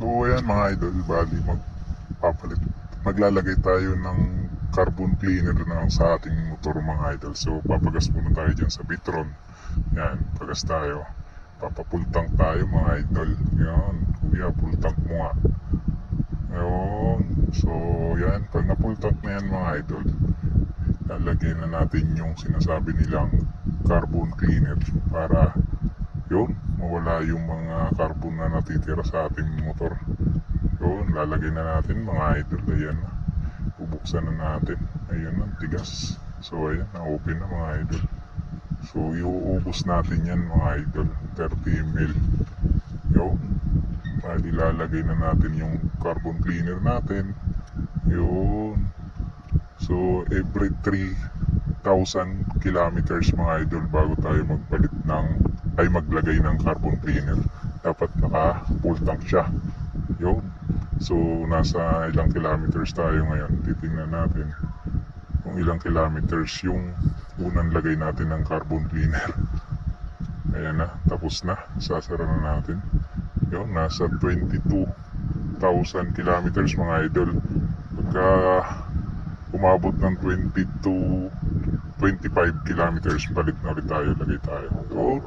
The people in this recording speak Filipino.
So ayan mga idol, bali magpapalit. Maglalagay tayo ng carbon cleaner na sa ating motor mga idol. So papagas muna tayo dyan sa Bitron. Yan, pagas tayo. Papapultang tayo mga idol. Yan, kuya, pultang mo nga. Ayun. So yan, pag napultang na yan mga idol, lalagyan na natin yung sinasabi nilang carbon cleaner para yun, mawala yung mga carbon na natitira sa ating motor. Yun, lalagay na natin mga idol. Ayan na. Bubuksan na natin. Ayan na, tigas. So ayan, na-open na mga idol. So iuubos natin yan mga idol. 30 ml. Yun. Bali lalagay na natin yung carbon cleaner natin. Yun. So every 3,000 kilometers mga idol bago tayo magpalit ng ay maglagay ng carbon cleaner dapat naka full tank siya. Yun. So nasa ilang kilometers tayo ngayon. Titingnan natin kung ilang kilometers yung unang lagay natin ng carbon cleaner ayan na. Tapos na. Sasara na natin. Yun. Nasa 22,000 kilometers mga idol. Pagka umabot ng 22 25 kilometers balik na ulit tayo lagay tayo yun